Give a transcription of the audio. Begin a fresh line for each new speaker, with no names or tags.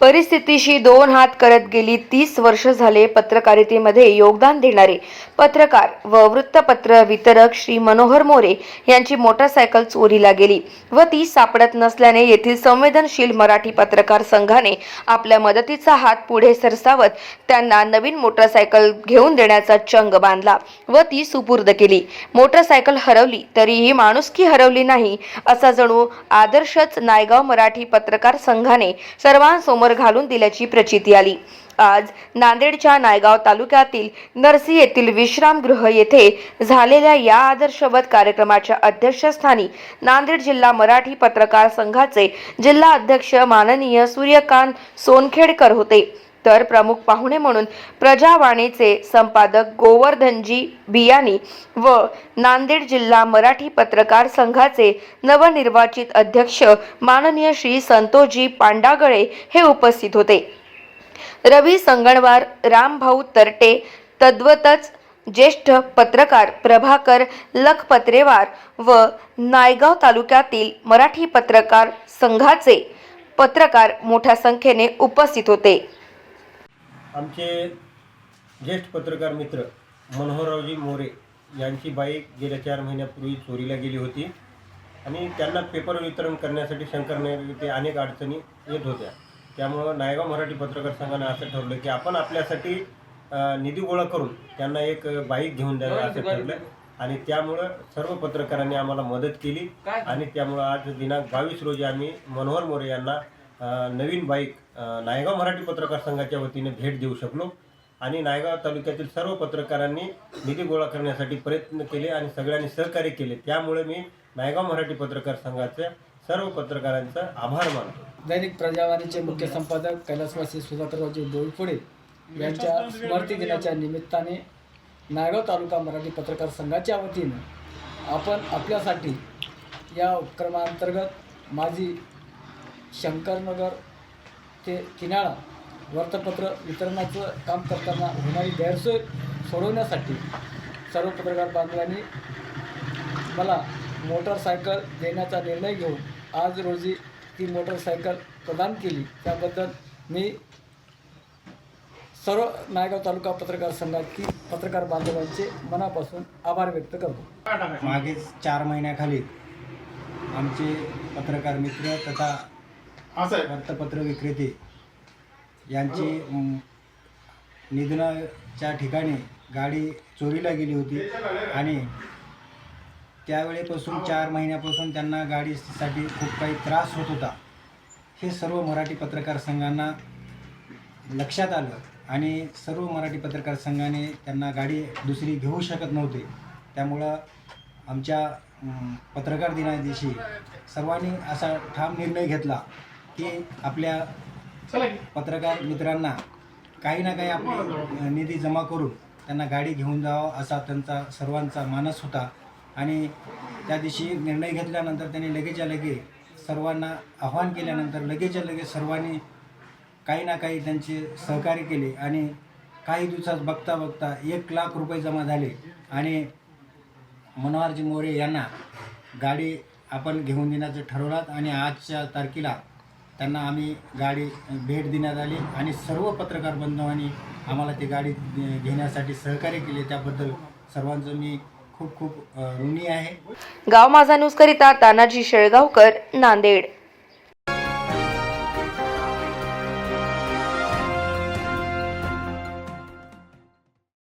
परिस्थितीशी दोन हात करत गेली. तीस वर्ष झाले पत्रकारितेमध्ये योगदान देणारे पत्रकार व वृत्तपत्र वितरक श्री मनोहर मोरे यांची मोटारसायकल चोरीला गेली व ती सापडत नसल्याने येथील संवेदनशील मराठी पत्रकार संघाने आपल्या मदतीचा हात पुढे सरसावत त्यांना नवीन मोटारसायकल घेऊन देण्याचा चंग बांधला व ती सुपूर्द केली. मोटारसायकल हरवली तरीही माणुसकी हरवली नाही असा जणू आदर्शच नायगाव मराठी पत्रकार संघाने सर्वांसमोर घालून दिल्याची प्रचिती आली. आज नांदेडच्या नायगाव तालुक्यातील नरसी येथील विश्रामगृह येथे झालेल्या या आदर्शवत कार्यक्रमाच्या अध्यक्षस्थानी नांदेड जिल्हा मराठी पत्रकार संघाचे जिल्हा अध्यक्ष माननीय सूर्यकांत सोनखेडकर होते. तर प्रमुख पाहुणे म्हणून प्रजावाणीचे संपादक गोवर्धनजी बियाणी व नांदेड जिल्हा मराठी पत्रकार संघाचे नवनिर्वाचित अध्यक्ष माननीय श्री संतोषजी पांडागळे हे उपस्थित होते. रवी संगणवार रामभाऊ तरटे तद्वतच ज्येष्ठ पत्रकार प्रभाकर लखपत्रेवार व नायगाव तालुक्यातील मराठी पत्रकार संघाचे पत्रकार मोठ्या संख्येने उपस्थित होते.
आमचे ज्येष्ठ पत्रकार मित्र मनोहररावजी मोरे यांची बाईक गेल्या चार महिन्यापूर्वी चोरीला गेली होती आणि त्यांना पेपर वितरण करण्यासाठी शंकरनगर येथे अनेक अडचणी येत होत्या. त्यामुळं नायगाव मराठी पत्रकार संघाने असं ठरलं की आपण आपल्यासाठी निधी गोळा करून त्यांना एक बाईक घेऊन द्यावी असं ठरलं आणि त्यामुळं सर्व पत्रकारांनी आम्हाला मदत केली? आणि त्यामुळं आज दिनांक बावीस रोजी आम्ही मनोहर मोरे यांना नवीन बाईक नायगाव मराठी पत्रकार संघाच्या वतीने भेट देऊ शकलो आणि नायगाव तालुक्यातील सर्व पत्रकारांनी निधी गोळा करण्यासाठी प्रयत्न केले आणि सगळ्यांनी सहकार्य केले. त्यामुळे मी नायगाव मराठी पत्रकार संघाच्या सर्व पत्रकारांचा आभार मानतो.
दैनिक प्रजावाणीचे मुख्य संपादक कैलासवासी सुधाकररावजी डोईफोडे यांच्या स्मृती दिनाच्या निमित्ताने नायगाव तालुका मराठी पत्रकार संघाच्या वतीने आपण आपल्यासाठी या उपक्रमांतर्गत माझी शंकरनगर ते किनाळा वृत्तपत्र वितरणाचं काम करताना होणारी गैरसोय सोडवण्यासाठी सर्व पत्रकार बांधवांनी मला मोटरसायकल देण्याचा निर्णय घेऊन आज रोजी ती मोटरसायकल प्रदान केली. त्याबद्दल मी सर्व नायगाव तालुका पत्रकार संघातील पत्रकार बांधवांचे मनापासून आभार व्यक्त करतो.
मागेच चार महिन्याखाली आमचे पत्रकार मित्र तथा वृत्तपत्र विक्रेते यांची निधनाच्या ठिकाणी गाडी चोरीला गेली होती आणि त्यावेळेपासून चार महिन्यापासून त्यांना गाडीसाठी खूप काही त्रास होत होता. हे सर्व मराठी पत्रकार संघांना लक्षात आलं आणि सर्व मराठी पत्रकार संघाने त्यांना गाडी दुसरी घेऊ शकत नव्हते. त्यामुळं आमच्या पत्रकार दिना दिवशी सर्वांनी असा ठाम निर्णय घेतला. की आपल्या पत्रकार मित्रांना काही ना काही आपली निधी जमा करून त्यांना गाडी घेऊन जावं असा त्यांचा सर्वांचा मानस होता. आणि त्या दिवशी निर्णय घेतल्यानंतर त्यांनी लगेचच्या लगे सर्वांना आव्हान केल्यानंतर लगेचच्या लगेच सर्वांनी काही ना काही त्यांचे सहकार्य केले आणि काही दिवसात बघता बघता एक लाख रुपये जमा झाले. आणि मनोहरजी मोरे यांना गाडी आपण घेऊन देण्याचं ठरवलं आणि आजच्या तारखेला त्यांना आम्ही गाडी भेट देण्यात आली आणि सर्व पत्रकार बांधवांनी आम्हाला ती गाडी घेण्यासाठी सहकार्य केले. त्याबद्दल सर्वांचं मी खूप खूप ऋणी आहे.
गाव माझा न्यूज करिता तानाजी शेळगावकर नांदेड.